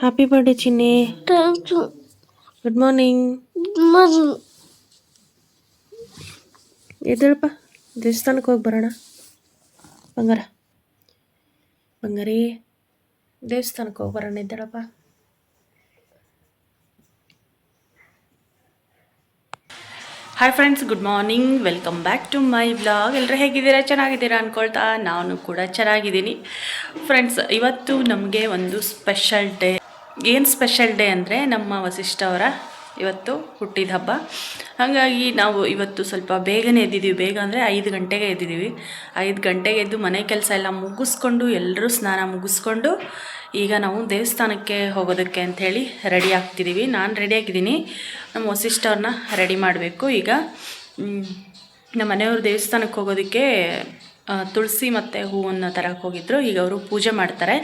Happy birthday Chinni good morning ಎದ್ದೇಳಪ್ಪ. ದೇವಸ್ಥಾನಕ್ಕೆ ಹೋಗಿ ಬರೋಣ. ಬಂಗಾರ. ಬಂಗಾರಿ. ದೇವಸ್ಥಾನಕ್ಕೆ ಹೋಗಿ ಬರೋಣ ಎದ್ದೇಳಪ್ಪ. Hi friends good morning welcome back to my blog ಎಲ್ಲರೂ ಹೇಗಿದ್ದೀರಾ? ಚೆನ್ನಾಗಿದ್ದೀರಾ ಅಂದ್ಕೊಳ್ತಾ ನಾನು ಕೂಡ ಚೆನ್ನಾಗಿದ್ದೀನಿ. ಫ್ರೆಂಡ್ಸ್ ಇವತ್ತು ನಮಗೆ ಒಂದು ಸ್ಪೆಷಲ್ ಡೇ ಏನು ಸ್ಪೆಷಲ್ ಡೇ ಅಂದರೆ ನಮ್ಮ ವಸಿಷ್ಠ ಅವರ ಇವತ್ತು ಹುಟ್ಟಿದ ಹಬ್ಬ. ಹಾಗಾಗಿ ನಾವು ಇವತ್ತು ಸ್ವಲ್ಪ ಬೇಗನೆ ಎದ್ದಿದ್ದೀವಿ ಬೇಗ ಅಂದರೆ ಐದು ಗಂಟೆಗೆ ಎದ್ದಿದ್ದೀವಿ ಐದು ಗಂಟೆಗೆ ಎದ್ದು ಮನೆ ಕೆಲಸ ಎಲ್ಲ ಮುಗಿಸ್ಕೊಂಡು ಎಲ್ಲರೂ ಸ್ನಾನ ಮುಗಿಸ್ಕೊಂಡು ಈಗ ನಾವು ದೇವಸ್ಥಾನಕ್ಕೆ ಹೋಗೋದಕ್ಕೆ ಅಂಥೇಳಿ ರೆಡಿ ಆಗ್ತಿದ್ದೀವಿ ನಾನು ರೆಡಿ ಆಗಿದ್ದೀನಿ. ನಮ್ಮ ವಸಿಷ್ಠ ಅವ್ರನ್ನ ರೆಡಿ ಮಾಡಬೇಕು. ಈಗ ನಮ್ಮ ಮನೆಯವ್ರ ದೇವಸ್ಥಾನಕ್ಕೆ ಹೋಗೋದಕ್ಕೆ ತುಳಸಿ ಮತ್ತು ಹೂವನ್ನು ತರಕ್ಕೆ ಹೋಗಿದ್ರು. ಈಗ ಅವರು ಪೂಜೆ ಮಾಡ್ತಾರೆ.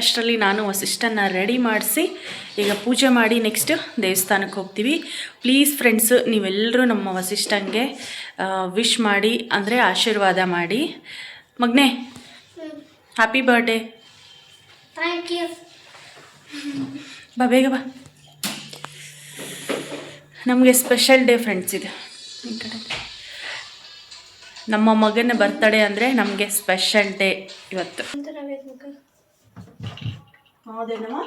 ಅಷ್ಟರಲ್ಲಿ ನಾನು ವಸಿಷ್ಠನ ರೆಡಿ ಮಾಡಿಸಿ ಈಗ ಪೂಜೆ ಮಾಡಿ ನೆಕ್ಸ್ಟ್ ದೇವಸ್ಥಾನಕ್ಕೆ ಹೋಗ್ತೀವಿ. ಪ್ಲೀಸ್ ಫ್ರೆಂಡ್ಸ್ ನೀವೆಲ್ಲರೂ ನಮ್ಮ ವಸಿಷ್ಠಂಗೆ ವಿಶ್ ಮಾಡಿ ಅಂದರೆ ಆಶೀರ್ವಾದ ಮಾಡಿ. ಮಗ್ನೆ ಹ್ಯಾಪಿ ಬರ್ಡೇ ಥ್ಯಾಂಕ್ ಯು ಬಾ ಬೇಗ ಬಾ. ನಮಗೆ ಸ್ಪೆಷಲ್ ಡೇ ಫ್ರೆಂಡ್ಸ್ ಇದು. ಈ ಕಡೆ. ನಮ್ಮ ಮಗನ ಬರ್ತಡೇ ಅಂದರೆ ನಮಗೆ ಸ್ಪೆಷಲ್ ಡೇ ಇವತ್ತು. ಹೌದೇನಮ್ಮ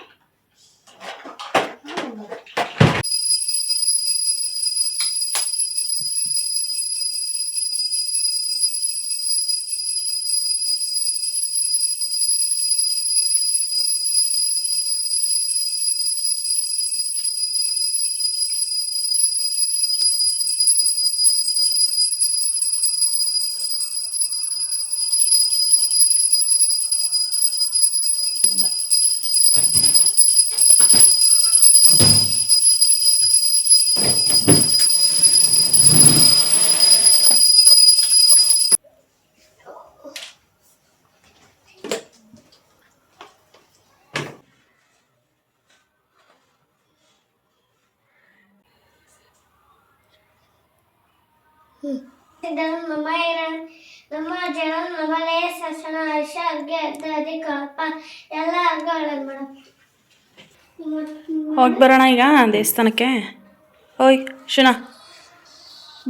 ಹೋಗಿ ಬರೋಣ ಈಗ ದೇವಸ್ಥಾನಕ್ಕೆ. ಓಯ್ ಶುನ.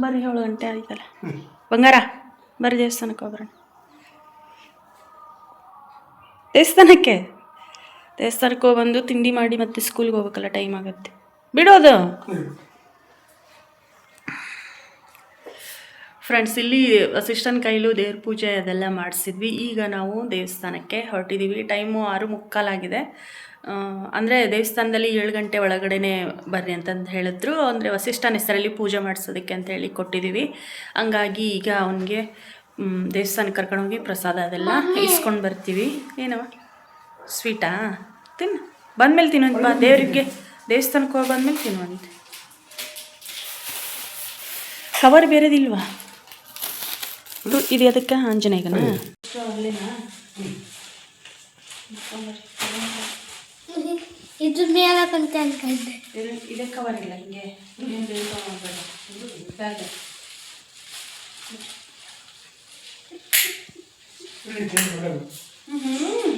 ಬರ್ರಿ ಏಳು ಗಂಟೆ ಆಯ್ತಲ್ಲ ಬಂಗಾರ, ಬರ್ರಿ ದೇವಸ್ಥಾನಕ್ಕೆ ಹೋಗ್ಬರೋಣ ದೇವಸ್ಥಾನಕ್ಕೆ? ದೇವಸ್ಥಾನಕ್ಕೆ ಹೋಗ್ಬಂದು ತಿಂಡಿ ಮಾಡಿ ಮತ್ತೆ ಸ್ಕೂಲ್ಗೆ ಹೋಗ್ಬೇಕಲ್ಲ ಟೈಮ್ ಆಗುತ್ತೆ. ಬಿಡೋದು. ಫ್ರೆಂಡ್ಸ್ ಇಲ್ಲಿ ಅಸಿಸ್ಟೆಂಟ್ ಕೈಲೂ ದೇವ್ರ ಪೂಜೆ ಅದೆಲ್ಲ ಮಾಡಿಸಿದ್ವಿ. ಈಗ ನಾವು ದೇವಸ್ಥಾನಕ್ಕೆ ಹೊರಟಿದ್ದೀವಿ ಟೈಮು ಆರು ಮುಕ್ಕಾಲಾಗಿದೆ ಅಂದರೆ ದೇವಸ್ಥಾನದಲ್ಲಿ ಏಳು ಗಂಟೆ ಒಳಗಡೆ ಬರ್ರಿ ಅಂತಂದು ಹೇಳಿದ್ರು. ಅಂದರೆ ವಸಿಷ್ಠನ ಹೆಸರಲ್ಲಿ ಪೂಜೆ ಮಾಡಿಸೋದಕ್ಕೆ ಅಂತ ಹೇಳಿ ಕೊಟ್ಟಿದ್ದೀವಿ ಹಂಗಾಗಿ ಈಗ ಅವನಿಗೆ ದೇವಸ್ಥಾನಕ್ಕೆ ಕರ್ಕೊಂಡೋಗಿ ಪ್ರಸಾದ ಅದೆಲ್ಲ ಇಸ್ಕೊಂಡು ಬರ್ತೀವಿ. ಏನವ? ಸ್ವೀಟಾ? ತಿನ್ನು. ಬಂದಮೇಲೆ ತಿನ್ನೋದು ಬಾ. ದೇವರಿಗೆ ದೇವಸ್ಥಾನಕ್ಕೆ ಹೋಗಿ ಬಂದ್ಮೇಲೆ ತಿನ್ನುವಂತೆ. ಕವರ್ ಬೇರೆದಿಲ್ವಾ? ಇದು ಇದು ಅದಕ್ಕೆ ಆಂಜನೇಯಗನ? ಇದು ಮೇಲಕ್ಕಂತ ಅನ್ಕೊಂಡೆ. ಇದೆ ಕವರ್ ಇಲ್ಲ ಹಿಂಗೆ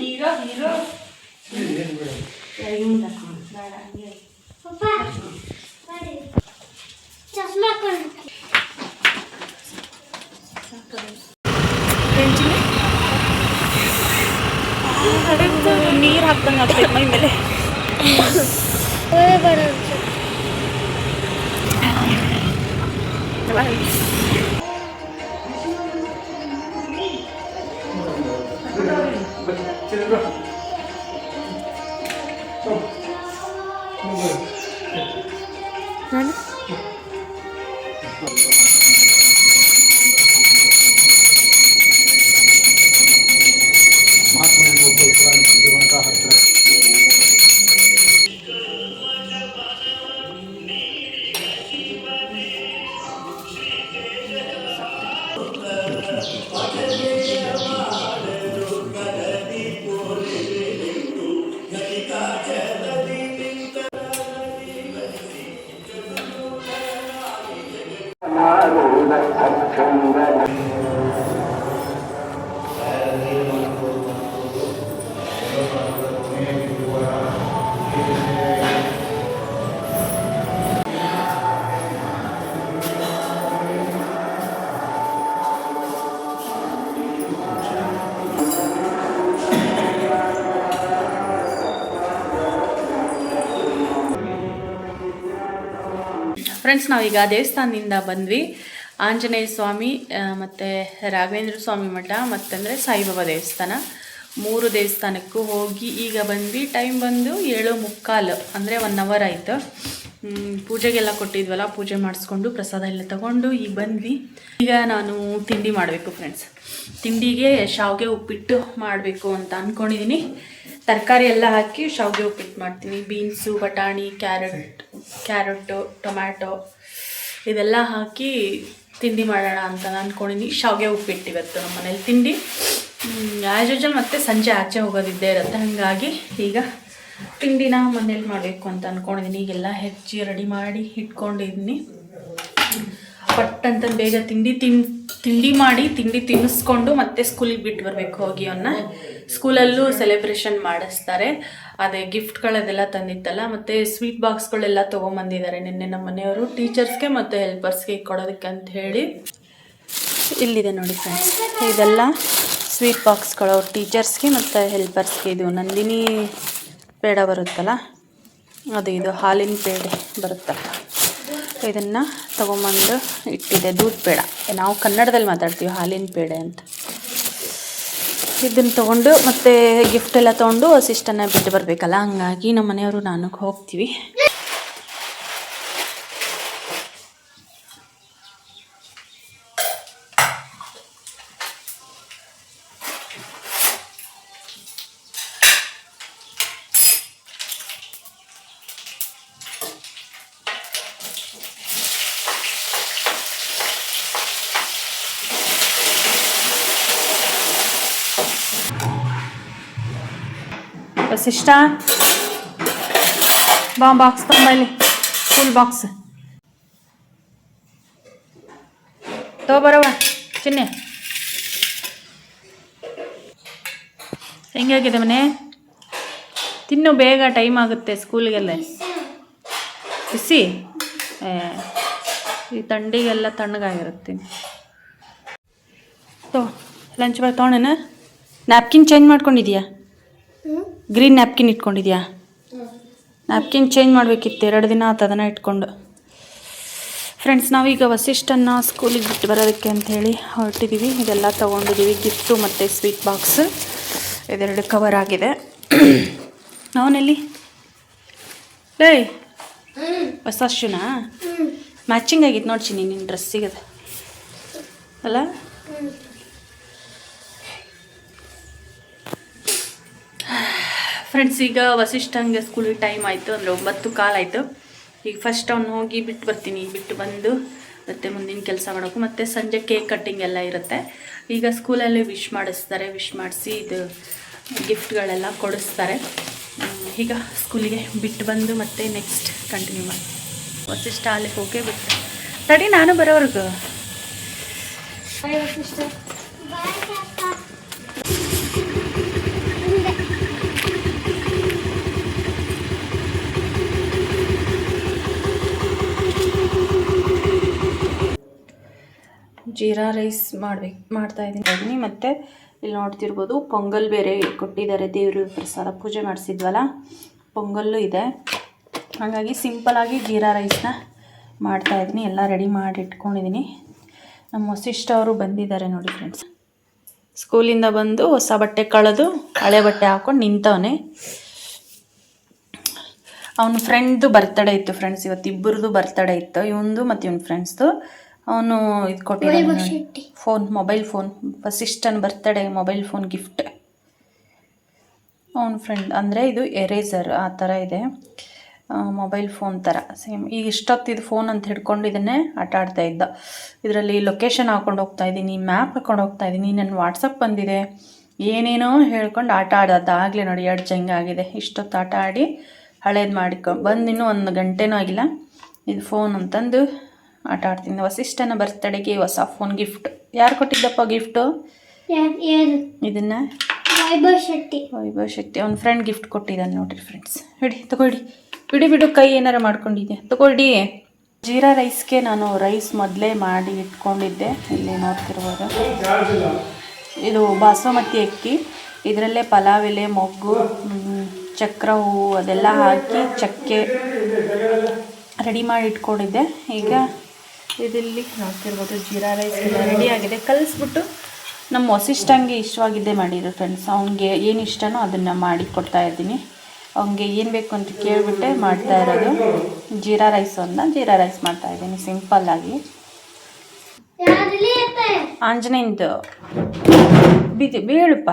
ಹೀರೋ ಹೀರೋ. ಪಪ್ಪ ಮಾಡಿ. ಚಸ್ಮಾ ಹಾಕೊಂಡು ನೀರು ಹಾಕ್ದಂಗೆ ಆಗ್ತೈತೆ ಮೈ ಮೇಲೆ. ಹೋಗಿ ಬರೋದು ನಾನು ಫ್ರೆಂಡ್ಸ್ ನಾವೀಗ ದೇವಸ್ಥಾನದಿಂದ ಬಂದ್ವಿ. ಆಂಜನೇಯ ಸ್ವಾಮಿ ಮತ್ತು ರಾಘವೇಂದ್ರ ಸ್ವಾಮಿ ಮಠ, ಮತ್ತಂದರೆ ಸಾಯಿಬಾಬಾ ದೇವಸ್ಥಾನ. ಮೂರು ದೇವಸ್ಥಾನಕ್ಕೂ ಹೋಗಿ ಈಗ ಬಂದ್ವಿ. ಟೈಮ್ ಬಂದು ಏಳು ಮುಕ್ಕಾಲು, ಅಂದರೆ ಒನ್ ಅವರ್ ಆಯಿತು. ಪೂಜೆಗೆಲ್ಲ ಕೊಟ್ಟಿದ್ವಲ್ಲ, ಪೂಜೆ ಮಾಡಿಸ್ಕೊಂಡು ಪ್ರಸಾದ ಎಲ್ಲ ತಗೊಂಡು ಈಗ ಬಂದ್ವಿ. ಈಗ ನಾನು ತಿಂಡಿ ಮಾಡಬೇಕು ಫ್ರೆಂಡ್ಸ್ ತಿಂಡಿಗೆ ಶಾವಿಗೆ ಉಪ್ಪಿಟ್ಟು ಮಾಡಬೇಕು ಅಂತ ಅಂದ್ಕೊಂಡಿದ್ದೀನಿ ತರಕಾರಿ ಎಲ್ಲ ಹಾಕಿ ಶಾವಿಗೆ ಉಪ್ಪಿಟ್ಟು ಮಾಡ್ತೀನಿ. ಬೀನ್ಸು ಬಟಾಣಿ ಕ್ಯಾರೆಟ್ ಕ್ಯಾರೆಟು ಟೊಮ್ಯಾಟೊ ಇದೆಲ್ಲ ಹಾಕಿ ತಿಂಡಿ ಮಾಡೋಣ ಅಂತ ಅಂದ್ಕೊಂಡಿದ್ದೀನಿ ಶಾವಿಗೆ ಉಪ್ಪಿಟ್ಟು ಇವತ್ತು ನಮ್ಮ ಮನೇಲಿ ತಿಂಡಿ. ಆ್ಯಸ್ ಯೂಜಲ್ ಮತ್ತೆ ಸಂಜೆ ಆಚೆ ಹೋಗೋದಿದ್ದೇ ಇರುತ್ತೆ. ಹಾಗಾಗಿ ಈಗ ತಿಂಡಿನ ಮನೇಲಿ ಮಾಡಬೇಕು ಅಂತ ಅಂದ್ಕೊಂಡಿದ್ದೀನಿ ಈಗೆಲ್ಲ ಹೆಚ್ಚಿ ರೆಡಿ ಮಾಡಿ ಇಟ್ಕೊಂಡಿದ್ದೀನಿ ಪಟ್ ಅಂತ ಬೇಗ ತಿಂಡಿ ತಿನ್ ತಿಂಡಿ ಮಾಡಿ ತಿಂಡಿ ತಿನ್ನಿಸ್ಕೊಂಡು ಮತ್ತೆ ಸ್ಕೂಲಿಗೆ ಬಿಟ್ಟು ಬರಬೇಕು ಹೋಗಿ ಅವನ್ನ ಸ್ಕೂಲಲ್ಲೂ ಸೆಲೆಬ್ರೇಷನ್ ಮಾಡಿಸ್ತಾರೆ. ಅದೇ ಗಿಫ್ಟ್ಗಳದೆಲ್ಲ ತಂದಿತ್ತಲ್ಲ, ಮತ್ತು ಸ್ವೀಟ್ ಬಾಕ್ಸ್ಗಳೆಲ್ಲ ತೊಗೊಂಬಂದಿದ್ದಾರೆ ನಿನ್ನೆ ನಮ್ಮ ಮನೆಯವರು, ಟೀಚರ್ಸ್ಗೆ ಮತ್ತು ಹೆಲ್ಪರ್ಸ್ಗೆ ಕೊಡೋದಕ್ಕೆ ಅಂತ ಹೇಳಿ. ಇಲ್ಲಿದೆ ನೋಡಿ ಫ್ರೆಂಡ್ಸ್ ಇದೆಲ್ಲ ಸ್ವೀಟ್ ಬಾಕ್ಸ್ಗಳು ಟೀಚರ್ಸ್ಗೆ ಮತ್ತು ಹೆಲ್ಪರ್ಸ್ಗೆ ಇದು ನಂದಿನಿ ಪೇಡ ಬರುತ್ತಲ್ಲ, ಅದು ಇದು ಹಾಲಿನ ಪೇಡೆ ಬರುತ್ತಲ್ಲ. ಇದನ್ನು ತೊಗೊಂಬಂದು ಇಟ್ಟಿದೆ ದೂದ್ ಪೇಡ ನಾವು ಕನ್ನಡದಲ್ಲಿ ಮಾತಾಡ್ತೀವಿ ಹಾಲಿನ ಪೇಡೆ ಅಂತ. ಇದನ್ನು ತೊಗೊಂಡು ಮತ್ತೆ ಗಿಫ್ಟ್ ಎಲ್ಲ ತೊಗೊಂಡು ಸಿಸ್ಟನ್ನ ಬಿಟ್ಟು ಬರಬೇಕಲ್ಲ? ಹಂಗಾಗಿ ನಮ್ಮ ಮನೆಯವರು ನಾನು ಹೋಗ್ತೀವಿ. ವಸಿಷ್ಠ ಬಾ ಬಾಕ್ಸ್ ತೊಂಬಲ್ಲಿ ಫುಲ್ ಬಾಕ್ಸ್ ತಗೋಬರವ ಚಿನ್ನೆ ಹೆಂಗಾಗಿದೆ ಮನೆ? ತಿನ್ನು, ಬೇಗ ಟೈಮ್ ಆಗುತ್ತೆ ಸ್ಕೂಲಿಗೆಲ್ಲ ಬಿಸಿ? ಈ ತಂಡಿಗೆಲ್ಲ ತಣ್ಣಗಾಗಿರುತ್ತೆ. ತೋ ಲಂಚ್ ಬಾಯ್ ತೊಗೊಂಡೇನ? ನ್ಯಾಪ್ಕಿನ್ ಚೇಂಜ್ ಮಾಡ್ಕೊಂಡಿದ್ಯಾ? ಗ್ರೀನ್ ನ್ಯಾಪ್ಕಿನ್ ಇಟ್ಕೊಂಡಿದ್ಯಾ? ನ್ಯಾಪ್ಕಿನ್ ಚೇಂಜ್ ಮಾಡಬೇಕಿತ್ತು ಎರಡು ದಿನ ಆತು ಅದನ್ನು ಇಟ್ಕೊಂಡು. ಫ್ರೆಂಡ್ಸ್ ನಾವೀಗ ವಸಿಷ್ಠನ್ನ ಸ್ಕೂಲಿಗೆ ಬಿಟ್ಟು ಬರೋದಕ್ಕೆ ಅಂಥೇಳಿ ಹೊರಟಿದ್ದೀವಿ ಇದೆಲ್ಲ ತೊಗೊಂಡಿದ್ದೀವಿ ಗಿಫ್ಟು ಮತ್ತು ಸ್ವೀಟ್ ಬಾಕ್ಸ್ ಇದೆರಡು ಕವರ್ ಆಗಿದೆ. ಅವನಲ್ಲಿ? ಲೇ ಹೊಸ ಶೂನಾ ಮ್ಯಾಚಿಂಗ್ ಆಗಿತ್ತು ನೋಡ್ತೀನಿ ನಿನ್ನ ಡ್ರೆಸ್ಸಿಗೆ ಅದು. ಅಲ್ಲ? ಫ್ರೆಂಡ್ಸ್ ಈಗ ವಸಿಷ್ಠಂಗೆ ಸ್ಕೂಲಿಗೆ ಟೈಮ್ ಆಯಿತು, ಅಂದರೆ ಒಂಬತ್ತು ಕಾಲಾಯಿತು ಈಗ ಫಸ್ಟ್ ಅವ್ನು ಹೋಗಿ ಬಿಟ್ಟು ಬರ್ತೀನಿ ಬಿಟ್ಟು ಬಂದು ಮತ್ತೆ ಮುಂದಿನ ಕೆಲಸ ಮಾಡೋಕು. ಮತ್ತು ಸಂಜೆ ಕೇಕ್ ಕಟ್ಟಿಂಗ್ ಎಲ್ಲ ಇರುತ್ತೆ. ಈಗ ಸ್ಕೂಲಲ್ಲಿ ವಿಶ್ ಮಾಡಿಸ್ತಾರೆ ವಿಶ್ ಮಾಡಿಸಿ ಇದು ಗಿಫ್ಟ್ಗಳೆಲ್ಲ ಕೊಡಿಸ್ತಾರೆ. ಈಗ ಸ್ಕೂಲಿಗೆ ಬಿಟ್ಟು ಬಂದು ಮತ್ತೆ ನೆಕ್ಸ್ಟ್ ಕಂಟಿನ್ಯೂ ಮಾಡಿ. ವಸಿಷ್ಠ ಅಲ್ಲಿ ಹೋಗೇ ಬಿಟ್ಟು ತಡಿ, ನಾನು ಬರೋರ್ಗು ಬಾಯ್ ಜೀರಾ ರೈಸ್ ಮಾಡ್ಬೇಕು, ಮಾಡ್ತಾ ಇದ್ದೀನಿ. ಮತ್ತು ಇಲ್ಲಿ ನೋಡ್ತಿರ್ಬೋದು ಪೊಂಗಲ್ ಬೇರೆ ಕೊಟ್ಟಿದ್ದಾರೆ, ದೇವರು ಪ್ರಸಾದ ಪೂಜೆ ಮಾಡಿಸಿದ್ವಲ್ಲ, ಪೊಂಗಲ್ಲು ಇದೆ. ಹಾಗಾಗಿ ಸಿಂಪಲಾಗಿ ಜೀರಾ ರೈಸ್ನ ಮಾಡ್ತಾ ಇದ್ದೀನಿ, ಎಲ್ಲ ರೆಡಿ ಮಾಡಿ ಇಟ್ಕೊಂಡಿದ್ದೀನಿ. ನಮ್ಮ ವಸಿಷ್ಠ ಅವರು ಬಂದಿದ್ದಾರೆ ನೋಡಿ ಫ್ರೆಂಡ್ಸ್ ಸ್ಕೂಲಿಂದ ಬಂದು ಹೊಸ ಬಟ್ಟೆ ಕಳೆದು ಹಳೆ ಬಟ್ಟೆ ಹಾಕೊಂಡು ನಿಂತವನೆ. ಅವನ ಫ್ರೆಂಡ್ದು ಬರ್ತಡೇ ಇತ್ತು ಫ್ರೆಂಡ್ಸ್ ಇವತ್ತು ಇಬ್ಬರದು ಬರ್ತಡೇ ಇತ್ತು, ಇವಂದು ಮತ್ತು ಇವನ ಫ್ರೆಂಡ್ಸ್ದು ಅವನು ಇದು ಕೊಟ್ಟಿದ್ದ ಫೋನ್ ಮೊಬೈಲ್ ಫೋನ್ ವಸಿಷ್ಠನ್ ಬರ್ತಡೇ ಮೊಬೈಲ್ ಫೋನ್ ಗಿಫ್ಟ್ ಅವನ ಫ್ರೆಂಡ್ ಅಂದರೆ ಇದು ಎರೇಸರ್ ಆ ಥರ ಇದೆ. ಮೊಬೈಲ್ ಫೋನ್ ಥರ ಸೇಮ್ ಈಗ ಇಷ್ಟೊತ್ತು ಇದು ಫೋನ್ ಅಂತ ಹಿಡ್ಕೊಂಡು ಇದನ್ನೇ ಆಟ ಆಡ್ತಾ ಇದ್ದ. ಇದರಲ್ಲಿ ಲೊಕೇಶನ್ ಹಾಕೊಂಡು ಹೋಗ್ತಾ ಇದ್ದೀನಿ ಮ್ಯಾಪ್ ಹಾಕೊಂಡು ಹೋಗ್ತಾ ಇದ್ದೀನಿ ನನ್ನ ವಾಟ್ಸಪ್ ಬಂದಿದೆ. ಏನೇನೋ ಹೇಳ್ಕೊಂಡು ಆಟ ಆಡೋದು ಆಗಲೇ ನೋಡಿ ಎರಡು ಜಂಗ್ ಆಗಿದೆ. ಇಷ್ಟೊತ್ತು ಆಟ ಆಡಿ ಹಳೇದು ಮಾಡಿಕೊಂಡು ಬಂದು ಇನ್ನೂ ಒಂದು ಗಂಟೆನೂ ಆಗಿಲ್ಲ. ಇದು ಫೋನ್ ಅಂತಂದು ಆಟ ಆಡ್ತೀನಿ. ವಸಿಷ್ಠನ ಬರ್ತ್ಡೇಗೆ ಹೊಸ ಫೋನ್ ಗಿಫ್ಟ್ ಯಾರು ಕೊಟ್ಟಿದ್ದಪ್ಪ ಗಿಫ್ಟು ಇದನ್ನ? ವೈಭವ್ ಶೆಟ್ಟಿ. ವೈಭವ್ ಶೆಟ್ಟಿ. ಅವ್ನ ಫ್ರೆಂಡ್ ಗಿಫ್ಟ್ ಕೊಟ್ಟಿದ್ದಾನೆ ನೋಡ್ರಿ ಫ್ರೆಂಡ್ಸ್ ಹಿಡಿ ತಗೊಳ್ಳಿ. ಬಿಡಿ ಬಿಡು ಕೈ ಏನಾರ ಮಾಡ್ಕೊಂಡಿದ್ದೆ ತಗೊಳ್ಳಿ. ಜೀರಾ ರೈಸ್ಗೆ ನಾನು ರೈಸ್ ಮೊದಲೇ ಮಾಡಿ ಇಟ್ಕೊಂಡಿದ್ದೆ. ಇಲ್ಲಿ ನೋಡ್ತಿರ್ಬೋದು. ಇದು ಬಾಸುಮತಿ ಅಕ್ಕಿ. ಇದರಲ್ಲೇ ಪಲಾವ್ ಎಲೆ ಮೊಗ್ಗು ಚಕ್ರ ಹೂವು ಅದೆಲ್ಲ ಹಾಕಿ ಚಕ್ಕೆ ರೆಡಿ ಮಾಡಿ ಇಟ್ಕೊಂಡಿದ್ದೆ. ಈಗ ಇದಿಲ್ಲಿ ಹಾಕಿರ್ಬೋದು ಜೀರಾ ರೈಸ್ ಎಲ್ಲ ರೆಡಿ ಆಗಿದೆ. ಕಲಿಸ್ಬಿಟ್ಟು ನಮ್ಮ ವಸಿಷ್ಠಂಗೆ ಇಷ್ಟವಾಗಿದ್ದೇ ಮಾಡಿದ್ರು ಫ್ರೆಂಡ್ಸ್ ಅವ್ನಿಗೆ ಏನು ಇಷ್ಟನೋ ಅದನ್ನು ಮಾಡಿ ಕೊಡ್ತಾ ಇದ್ದೀನಿ. ಅವ್ನಿಗೆ ಏನು ಬೇಕು ಅಂತ ಕೇಳಿಬಿಟ್ಟೆ ಮಾಡ್ತಾ ಇರೋದು. ಜೀರಾ ರೈಸ್ ಅಂದ ಜೀರಾ ರೈಸ್ ಮಾಡ್ತಾ ಇದ್ದೀನಿ ಸಿಂಪಲ್ಲಾಗಿ ಆಗಿ. ಇರ್ತಾರೆ ಆಂಜನೇಯಂದು ಬಿದ್ದು ಬೀಳಪ್ಪ.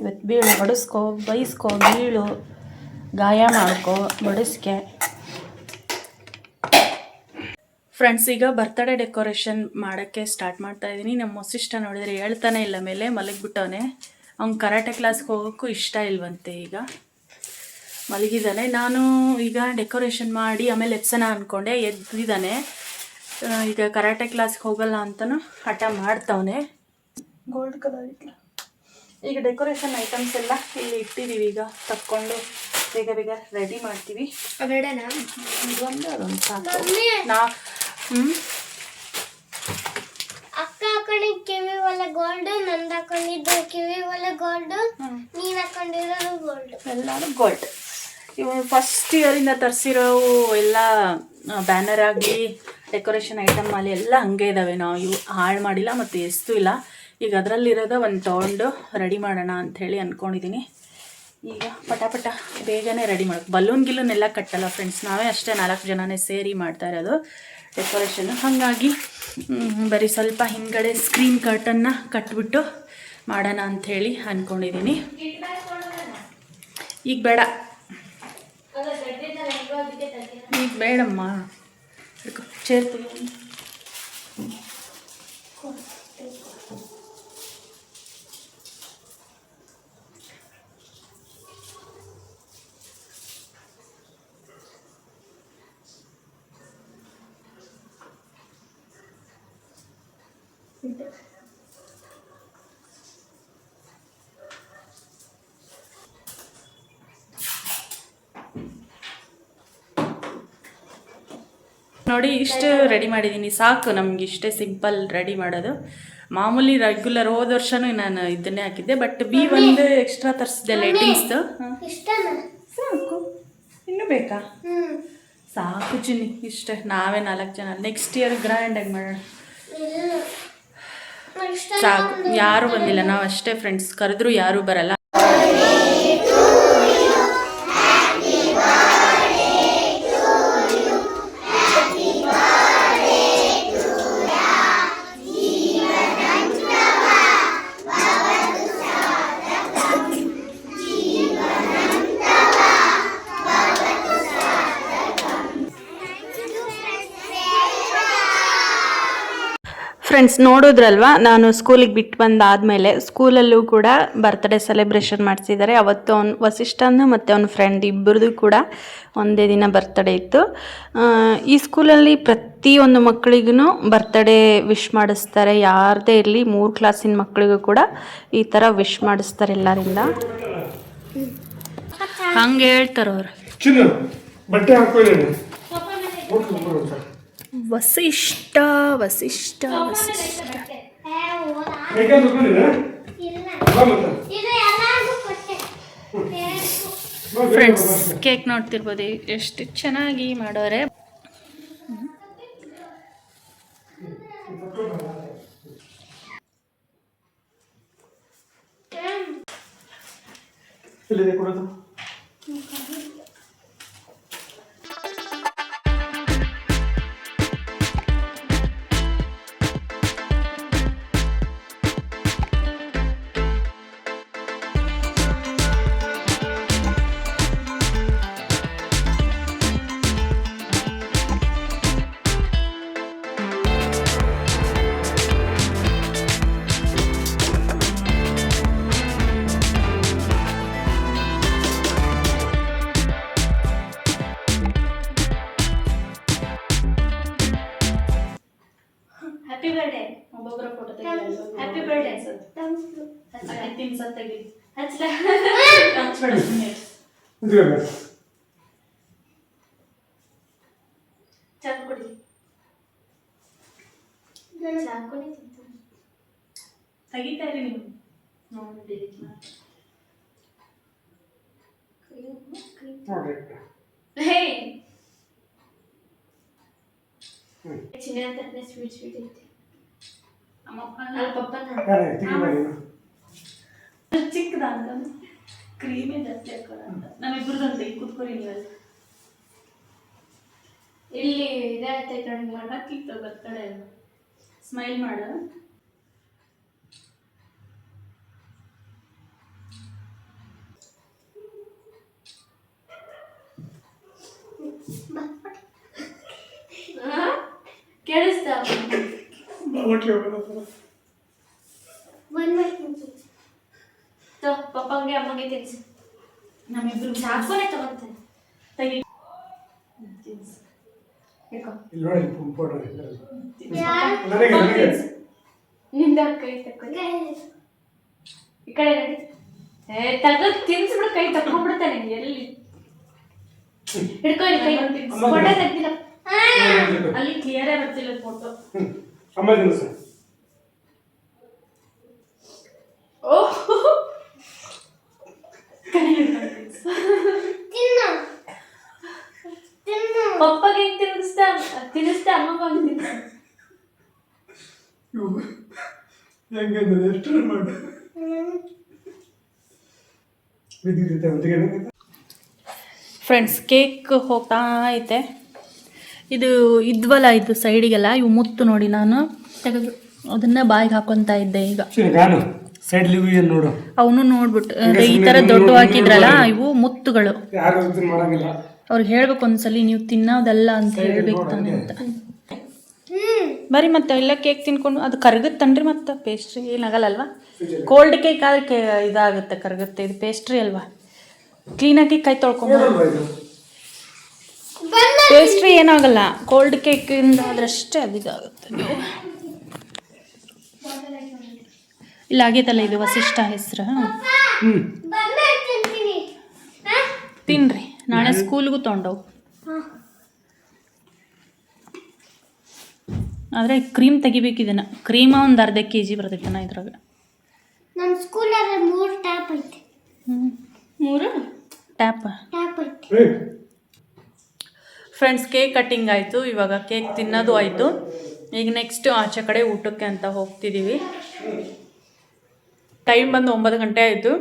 ಇವತ್ತು ಬೀಳು, ಬಡಿಸ್ಕೊ, ಬೈಸ್ಕೊ, ಬೀಳು, ಗಾಯ ಮಾಡ್ಕೋ, ಬಡಿಸ್ಕೆ. ಫ್ರೆಂಡ್ಸ್ ಈಗ ಬರ್ತ್ಡೇ ಡೆಕೋರೇಷನ್ ಮಾಡೋಕ್ಕೆ ಸ್ಟಾರ್ಟ್ ಮಾಡ್ತಾ ಇದ್ದೀನಿ ನಮ್ಮ ಮೊಸಿಷ್ಟ ನೋಡಿದರೆ ಹೇಳ್ತಾನೆ ಇಲ್ಲ ಮೇಲೆ ಮಲಗಿಬಿಟ್ಟವನೆ. ಅವ್ನು ಕರಾಟೆ ಕ್ಲಾಸ್ಗೆ ಹೋಗೋಕ್ಕೂ ಇಷ್ಟ ಇಲ್ವಂತೆ ಈಗ. ಮಲಗಿದ್ದಾನೆ ನಾನು ಈಗ ಡೆಕೋರೇಷನ್ ಮಾಡಿ ಆಮೇಲೆ ಎಪ್ಸನ ಅಂದ್ಕೊಂಡೆ ಎದ್ದಿದ್ದಾನೆ ಈಗ ಕರಾಟೆ ಕ್ಲಾಸ್ಗೆ ಹೋಗಲ್ಲ ಅಂತಲೂ ಹಠ ಮಾಡ್ತವನೆ. ಗೋಲ್ಡ್ ಕಲರ್ ಇಟ್ಲ ಈಗ ಡೆಕೋರೇಷನ್ ಐಟಮ್ಸ್ ಎಲ್ಲ ಇಲ್ಲಿ ಇಟ್ಟಿದ್ದೀವಿ ಈಗ. ತಕ್ಕೊಂಡು ಬೇಗ ಬೇಗ ರೆಡಿ ಮಾಡ್ತೀವಿ. ಬೇಡನಾ ಅಕ್ಕ ಹಾಕೊಂಡಿದ್ ಕಿವಿ ಒಲೆ ಗೋಲ್ಡ್ ನಂದು ಹಾಕೊಂಡಿದ್ದು ಕಿವಿ ಒಲೆ ಗೋಲ್ಡ್ ನೀನ್ ಹಾಕೊಂಡಿರೋದು ಗೋಲ್ಡ್ ಎಲ್ಲಾನು ಗೋಲ್ಡ್ ಇವು ಫಸ್ಟ್ ಇಯರಿಂದ ತರಿಸಿರೋವು ಎಲ್ಲ ಬ್ಯಾನರ್ ಆಗಲಿ ಡೆಕೋರೇಷನ್ ಐಟಮ್ ಅಲ್ಲಿ ಎಲ್ಲ ಹಂಗೆ ಇದ್ದಾವೆ ನಾವು ಇವು ಹಾಳು ಮಾಡಿಲ್ಲ ಮತ್ತು ಎಸ್ತು ಇಲ್ಲ. ಈಗ ಅದರಲ್ಲಿರೋದ ಒಂದು ತೊಗೊಂಡು ರೆಡಿ ಮಾಡೋಣ ಅಂಥೇಳಿ ಅಂದ್ಕೊಂಡಿದ್ದೀನಿ ಈಗ ಪಟ ಪಟ ಬೇಗನೆ ರೆಡಿ ಮಾಡೋದು ಬಲೂನ್ ಗಿಲೂನ್ ಎಲ್ಲ ಕಟ್ಟಲ್ಲ ಫ್ರೆಂಡ್ಸ್ ನಾವೇ ಅಷ್ಟೇ ನಾಲ್ಕು ಜನನೇ ಸೇರಿ ಮಾಡ್ತಾ ಇರೋದು. ಡೆಕೋರೇಷನ್ ಹಾಗಾಗಿ ಬರೀ ಸ್ವಲ್ಪ ಹಿಂದ್ಗಡೆ ಸ್ಕ್ರೀನ್ ಕರ್ಟನ್ನ ಕಟ್ಬಿಟ್ಟು ಮಾಡೋಣ ಅಂಥೇಳಿ ಅಂದ್ಕೊಂಡಿದ್ದೀನಿ ಈಗ ಬೇಡ. ಈಗ ಬೇಡಮ್ಮ. ಚೇರ್ ನೋಡಿ ಇಷ್ಟು ರೆಡಿ ಮಾಡಿದ್ದೀನಿ ಸಾಕು ನಮ್ಗೆ ಇಷ್ಟೇ ಸಿಂಪಲ್ ರೆಡಿ ಮಾಡೋದು. ಮಾಮೂಲಿ ರೆಗ್ಯುಲರ್ ಹೋದ ವರ್ಷನೂ ನಾನು ಇದನ್ನೇ ಹಾಕಿದ್ದೆ ಬಟ್ ಬಿ ಒಂದು ಎಕ್ಸ್ಟ್ರಾ ತರಿಸಿದೆ ಲೈಟಿಂಗ್ಸ್ದು ಇಷ್ಟನಾ? ಸಾಕು. ಇನ್ನೂ ಬೇಕಾ? ಸಾಕು ಚಿನ್ನಿ ಇಷ್ಟೇ. ನಾವೇ ನಾಲ್ಕು ಜನ. ನೆಕ್ಸ್ಟ್ ಇಯರ್ ಗ್ರ್ಯಾಂಡಾಗಿ ಮಾಡೋಣ. ಇಲ್ಲ. ಇಷ್ಟ ಸಾಕು. ಯಾರೂ ಬಂದಿಲ್ಲ. ನಾವು ಅಷ್ಟೇ ಫ್ರೆಂಡ್ಸ್ ಕರೆದ್ರೂ ಯಾರೂ ಬರಲ್ಲ. ಫ್ರೆಂಡ್ಸ್ ನೋಡಿದ್ರಲ್ವಾ? ನಾನು ಸ್ಕೂಲಿಗೆ ಬಿಟ್ಟು ಬಂದಾದಮೇಲೆ ಸ್ಕೂಲಲ್ಲೂ ಕೂಡ ಬರ್ತ್ಡೇ ಸೆಲೆಬ್ರೇಷನ್ ಮಾಡಿಸಿದ್ದಾರೆ. ಅವತ್ತು ಅವ್ನು ವಸಿಷ್ಠನ ಮತ್ತು ಅವ್ನ ಫ್ರೆಂಡ್ ಇಬ್ಬರದು ಕೂಡ ಒಂದೇ ದಿನ ಬರ್ತ್ಡೇ ಇತ್ತು. ಈ ಸ್ಕೂಲಲ್ಲಿ ಪ್ರತಿಯೊಂದು ಮಕ್ಕಳಿಗೂ ಬರ್ತ್ಡೇ ವಿಶ್ ಮಾಡಿಸ್ತಾರೆ. ಯಾರದೇ ಇರಲಿ ಮೂರು ಕ್ಲಾಸಿನ ಮಕ್ಕಳಿಗೂ ಕೂಡ ಈ ಥರ ವಿಶ್ ಮಾಡಿಸ್ತಾರೆ ಎಲ್ಲರಿಂದ. ಹಂಗೆ ಹೇಳ್ತಾರವ್ರು. ಅವರು ಬಟ್ಟೆ ಹಾಕೊಳ್ಳಿ ವಸಿಷ್ಠ ವಸಿಷ್ಠ ವಸಿಷ್ಠ. ಇಲ್ಲ ಫ್ರೆಂಡ್ಸ್ ಕೇಕ್ ನೋಡ್ತಿರ್ಬೋದು. ಎಷ್ಟು ಚೆನ್ನಾಗಿ ಮಾಡೋರೆ. ಎಲ್ಲಿದೆ ಕೊಡೋದು? ನಿಂತ್ಕೊ ಬಾ. ಚಾ ಕೊಡಿ ತೆಗಿತಾ ಇರಿ ನೀವು ನೋಡಿ ನೋಡ್ರಿ ಹೇ ಚಿನ್ನ ತರನೇ ಸ್ವೀಟ್ ಸ್ವೀಟ್ ಐತಿ ನಮ್ಮಪ್ಪ ಅಲ್ಲಿ ಪಪ್ಪನ ಯಾರೇ ತಿಕ್ಕಿ ಮಾಡಿ ಚಿಕ್ಕದ ಅಂತ ಕ್ರೀಮೇ ಜಾಸ್ತಿ ಹಾಕೋಣ ಅಂತ. ನಮ್ಮಿಬ್ರದಂತೆ ಕುತ್ಕೊರಿ ನೀವಲ್ಲಿ ಇಲ್ಲಿ ಇದೇ ನೋಡಿ ಕಣ್ ಹಾಕಿತ್ತು ಬರ್ತಡೆ ಸ್ಮೈಲ್ ಮಾಡು. ಕೇಳಿಸ್ತಾ ಹೋಟ್ಲಿಗೆ ಹೋಗೋದು ಬಂದ್ ಮಾಡ್ತೀನಿ ಪಪ್ಪಂಗೆ ಅಮ್ಮಂಗೆ ತಿನ್ಸಿ. ನಮ್ಮಿಬ್ರು ಸಾಕೋನೆ ತಗೊಂತೇನೆ ತೆಗಿ. ಇಲ್ಲಿ ನೋಡಿ ಫೋಟೋ ಯಾರು? ನನಗೆ ನನಗೆ. ನಿಂದ ಕೈ ತಕ್ಕೊ. ಈ ಕಡೆ ನಡಿ. ಏ ತಗ ತಿನ್ಸ್ಬಿಡು ಕೈ ತಕೊಂಡ್ಬಿಡ್ತಾನೆ ಎಲ್ಲಿ? ಹಿಡ್ಕೊ ಇಲ್ಲಿ ಕೈ. ಫೋಟೋ ತೆಗ್ದಿಲ್ಲ ಅಲ್ಲಿ ಕ್ಲಿಯರೇ ಬರ್ತಿಲ್ಲ ಫೋಟೋ ಅಮ್ಮ ಸರ್ ಓಹ್ ತಿನ್ನು ತಿನ್ನು ಪಪ್ಪಗೆ ಹೆಂಗ್ ತಿನ್ನಿಸ್ತಾ ಹಂಗ್ ಎಷ್ಟು ಮಾಡಿ. ಫ್ರೆಂಡ್ಸ್ ಕೇಕ್ ಹೋಗ್ತಾ ಐತೆ. ಇದು ಇದ್ವಲ್ಲ ಇದು ಸೈಡಿಗೆಲ್ಲ ಇವು ಮುತ್ತು ನೋಡಿ ನಾನು. ತೆಗೆದು ಅದನ್ನ ಬಾಯಿಗೆ ಹಾಕೊಂತ ಇದ್ದೆ ಈಗ. ಸೈಡ್ ನೋಡು. ಅವನು ನೋಡ್ಬಿಟ್ಟು ಅದೇ ಈ ಥರ ದೊಡ್ಡ ಹಾಕಿದ್ರಲ್ಲ ಇವು ಮುತ್ತುಗಳು. ಯಾರು ಇದನ್ನ ಮಾಡಂಗಿಲ್ಲ. ಅವ್ರಿಗೆ ಹೇಳ್ಬೇಕು ಒಂದ್ಸಲಿ ನೀವು ತಿನ್ನೋದಲ್ಲ ಅಂತ ಹೇಳ್ಬೇಕು ತಾನೆ ಅಂತ. ಬರೀ ಮತ್ತೆ ಎಲ್ಲ ಕೇಕ್ ತಿನ್ಕೊಂಡು ಅದು ಕರಗುತ್ತನ್ರಿ ಮತ್ತೆ ಪೇಸ್ಟ್ರಿ ಏನಾಗಲ್ಲಲ್ವಾ? ಕೋಲ್ಡ್ ಕೇಕ್ ಆದ್ರೆ ಕೇ ಇದಾಗುತ್ತೆ ಕರಗುತ್ತೆ ಇದು ಪೇಸ್ಟ್ರಿ ಅಲ್ವಾ? ಕ್ಲೀನಾಗಿ ಕೈ ತೊಳ್ಕೊಂಡು ಇದು? ಪೇಸ್ಟ್ರಿ ಏನಾಗಲ್ಲ ಕೋಲ್ಡ್ ಕೇಕಿಂದ ಆದ್ರಷ್ಟೇ ಅದು ಇದಾಗುತ್ತೆ. ಇಲ್ಲ ಆಗೈತಲ್ಲ ಇದು ವಸಿಷ್ಠ ಹೆಸರು. ಹ್ಞೂ ಬಂದ ತಿಂತೀನಿ. ತಿನ್ರಿ ನಾಳೆ ಸ್ಕೂಲ್ಗೂ ತೊಗೊಂಡವು ಆದರೆ ಕ್ರೀಮ್ ತೆಗಿಬೇಕು ಇದನ್ನು. ಕ್ರೀಮ ಒಂದು ಅರ್ಧ ಕೆ ಜಿ ಬರ್ತೈತನ ಇದ್ರಾಗ. ನಮ್ಮ ಸ್ಕೂಲಲ್ಲಿ ಮೂರು ಟ್ಯಾಪ್ ಐತೆ. ಹ್ಞೂ ಮೂರು? ಟ್ಯಾಪ್ ಟ್ಯಾಪ್ ಐತೆ. ಫ್ರೆಂಡ್ಸ್ ಕೇಕ್ ಕಟ್ಟಿಂಗ್ ಆಯಿತು. ಇವಾಗ ಕೇಕ್ ತಿನ್ನೋದು ಆಯಿತು. ಈಗ ನೆಕ್ಸ್ಟ್ ಆಚೆ ಕಡೆ ಊಟಕ್ಕೆ ಅಂತ ಹೋಗ್ತಿದ್ದೀವಿ ಟೈಮ್ ಬಂದು ಒಂಬತ್ತು ಗಂಟೆ ಆಯಿತು.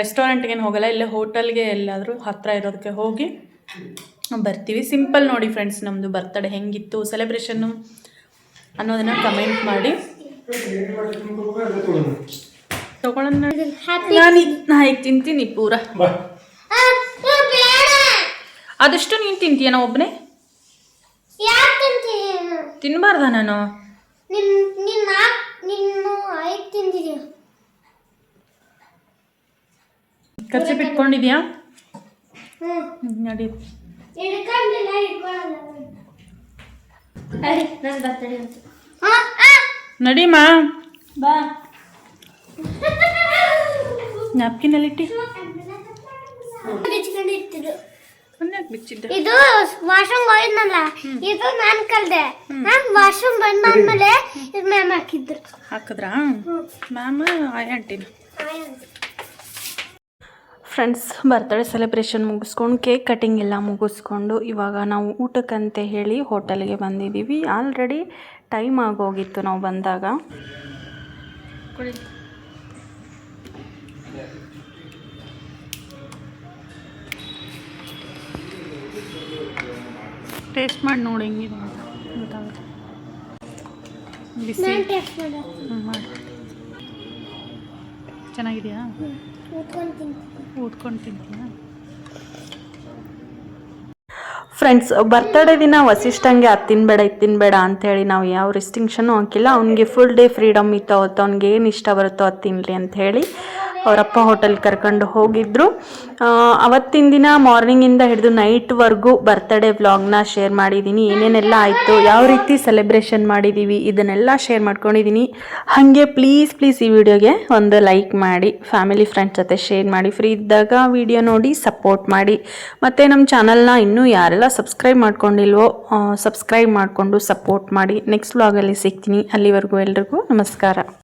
ರೆಸ್ಟೋರೆಂಟ್ಗೇನು ಹೋಗಲ್ಲ ಇಲ್ಲೇ ಹೋಟೆಲ್ಗೆ ಎಲ್ಲಾದರೂ ಹತ್ತಿರ ಇರೋದಕ್ಕೆ ಹೋಗಿ. ಬರ್ತೀವಿ. ಸಿಂಪಲ್ ನೋಡಿ ಫ್ರೆಂಡ್ಸ್ ನಮ್ಮದು ಬರ್ತಡೇ ಹೆಂಗಿತ್ತು ಸೆಲೆಬ್ರೇಷನ್ನು ಅನ್ನೋದನ್ನು ಕಮೆಂಟ್ ಮಾಡಿ. ತಗೊಳ್ಳೋಣ ನಾನು ನಾ ಈಗ ತಿಂತೀನಿ ಪೂರ. ಅದಷ್ಟು ನೀನು ತಿಂತೀಯನ ಒಬ್ಬನೇ ಯಾಕೆ ತಿಂತೀಯ? ತಿನ್ನಬಾರ್ದ ನಾನು? ಖರ್ಚು ಬಿಟ್ಕೊಂಡಿದ್ಯಾ ನಡೀತು ನಡಿ. ಹಿಡ್ಕೊಂಡಿಲ್ಲ ಹಿಡ್ಕೊಳ್ಳಲ್ಲ ನನ್ನ ಬರ್ತಡೇ ಅಂತ. ಹಾಂ ಹಾಂ ನಡಿಮಾ. ಬಾ. ನ್ಯಾಪ್ಕಿನಲ್ಲಿಟ್ಟಿ ಇದು ವಾಶ್ರೂಮ್ ಹೋಯ್ನಲ್ಲ ಇದು ನಾನ್ ಕಲ್ದೆ ನಾನ್ ವಾಶ್ರೂಮ್ ಬಂದಾದ್ಮೇಲೆ ಇದು ಮ್ಯಾಮ್ ಹಾಕಿದ್ರು. ಹಾಕಿದ್ರಾ? ಮ್ಯಾಮ್ ಆಯ್ ಆಂಟಿನ. ಫ್ರೆಂಡ್ಸ್ ಬರ್ತ್ಡೇ ಸೆಲೆಬ್ರೇಷನ್ ಮುಗಿಸ್ಕೊಂಡು ಕೇಕ್ ಕಟಿಂಗ್ ಎಲ್ಲ ಮುಗಿಸ್ಕೊಂಡು ಇವಾಗ ನಾವು ಊಟಕ್ಕಂತೆ ಹೇಳಿ ಹೋಟೆಲ್ಗೆ ಬಂದಿದ್ದೀವಿ. ಆಲ್ರೆಡಿ ಟೈಮ್ ಆಗೋಗಿತ್ತು ನಾವು ಬಂದಾಗ. ಟೇಸ್ಟ್ ಮಾಡಿ ನೋಡಿ ಹೆಂಗಿದೆ ಬಿಸಿ. ಚೆನ್ನಾಗಿದೆಯಾ? ಊದ್ಕೊಂಡು ಫ್ರೆಂಡ್ಸ್ ಬರ್ತಡೇ ದಿನ ವಸಿಷ್ಠಂಗೆ ಅದು ತಿನ್ಬೇಡ, ಇದು ತಿನ್ಬೇಡ ಅಂಥೇಳಿ ನಾವು ಯಾವ ರೆಸ್ಟ್ರಿಕ್ಷನ್ನು ಹಾಕಿಲ್ಲ. ಅವ್ನಿಗೆ ಫುಲ್ ಡೇ ಫ್ರೀಡಮ್ ಇತ್ತು, ಅವತ್ತು ಅವ್ನಿಗೆ ಏನು ಇಷ್ಟ ಬರುತ್ತೋ ಅದು ತಿನ್ನಲಿ ಅಂತ ಹೇಳಿ ಅವರಪ್ಪ ಹೋಟೆಲ್ ಕರ್ಕೊಂಡು ಹೋಗಿದ್ರು. ಅವತ್ತಿನ ದಿನ ಮಾರ್ನಿಂಗಿಂದ ಹಿಡಿದು ನೈಟ್ವರೆಗೂ ಬರ್ತಡೇ ವ್ಲಾಗ್ನ ಶೇರ್ ಮಾಡಿದ್ದೀನಿ ಏನೇನೆಲ್ಲ ಆಯಿತು, ಯಾವ ರೀತಿ ಸೆಲೆಬ್ರೇಷನ್ ಮಾಡಿದ್ದೀವಿ ಇದನ್ನೆಲ್ಲ ಶೇರ್ ಮಾಡ್ಕೊಂಡಿದ್ದೀನಿ ಹಾಗೆ ಪ್ಲೀಸ್ ಪ್ಲೀಸ್ ಈ ವಿಡಿಯೋಗೆ ಒಂದು ಲೈಕ್ ಮಾಡಿ ಫ್ಯಾಮಿಲಿ ಫ್ರೆಂಡ್ಸ್ ಜೊತೆ ಶೇರ್ ಮಾಡಿ. ಫ್ರೀ ಇದ್ದಾಗ ವಿಡಿಯೋ ನೋಡಿ ಸಪೋರ್ಟ್ ಮಾಡಿ. ಮತ್ತು ನಮ್ಮ ಚಾನಲ್ನ ಇನ್ನೂ ಯಾರೆಲ್ಲ ಸಬ್ಸ್ಕ್ರೈಬ್ ಮಾಡ್ಕೊಂಡಿಲ್ವೋ ಸಬ್ಸ್ಕ್ರೈಬ್ ಮಾಡಿಕೊಂಡು ಸಪೋರ್ಟ್ ಮಾಡಿ. ನೆಕ್ಸ್ಟ್ ವ್ಲಾಗಲ್ಲಿ ಸಿಗ್ತೀನಿ. ಅಲ್ಲಿವರೆಗೂ ಎಲ್ರಿಗೂ ನಮಸ್ಕಾರ.